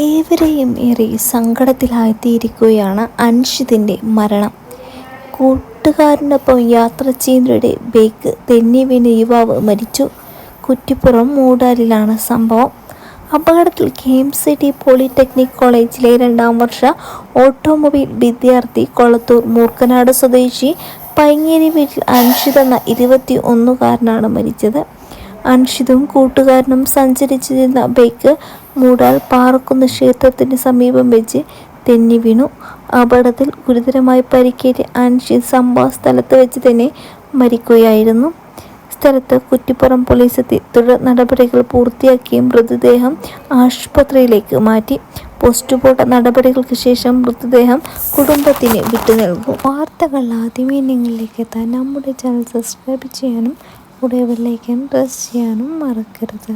ഏവരെയും ഏറെ സങ്കടത്തിലാഴ്ത്തിയിരിക്കുകയാണ് അൻഷിതിന്റെ മരണം. കൂട്ടുകാരനൊപ്പം യാത്ര ചെയ്യുന്നതിനിടെ ബേക്ക് തെന്നി വീണ് യുവാവ് മരിച്ചു. കുറ്റിപ്പുറം മൂടാലിലാണ് സംഭവം. അപകടത്തിൽ K M C T polytechnic കോളേജിലെ രണ്ടാം വർഷ ഓട്ടോമൊബൈൽ വിദ്യാർത്ഥി കൊളത്തൂർ മൂർക്കനാട് സ്വദേശി പൈങ്ങേരി വീട്ടിൽ അൻഷിത് എന്ന ഇരുപത്തി ഒന്നുകാരനാണ് മരിച്ചത്. അൻഷിതും കൂട്ടുകാരനും സഞ്ചരിച്ചിരുന്ന ബൈക്ക് മൂടാൽ പാറക്കുന്ന് ക്ഷേത്രത്തിന് സമീപം വെച്ച് തെന്നി വീണു. അപകടത്തിൽ ഗുരുതരമായി പരിക്കേറ്റ് അൻഷി സംഭവ സ്ഥലത്ത് വെച്ച് തന്നെ മരിക്കുകയായിരുന്നു. സ്ഥലത്ത് കുറ്റിപ്പുറം പോലീസ് എത്തി. തുടർ നടപടികൾ പൂർത്തിയാക്കി മൃതദേഹം ആശുപത്രിയിലേക്ക് മാറ്റി. പോസ്റ്റ്മോർട്ടം നടപടികൾക്ക് ശേഷം മൃതദേഹം കുടുംബത്തിന് വിട്ടു നൽകും. വാർത്തകൾ ആദ്യമേ നിങ്ങളിലേക്ക് എത്താൻ നമ്മുടെ ചാനൽ സബ്സ്ക്രൈബ് ചെയ്യാനും കൂടെ ബെല്ലൈക്കൻ പ്രസ് ചെയ്യാനും മറക്കരുത്.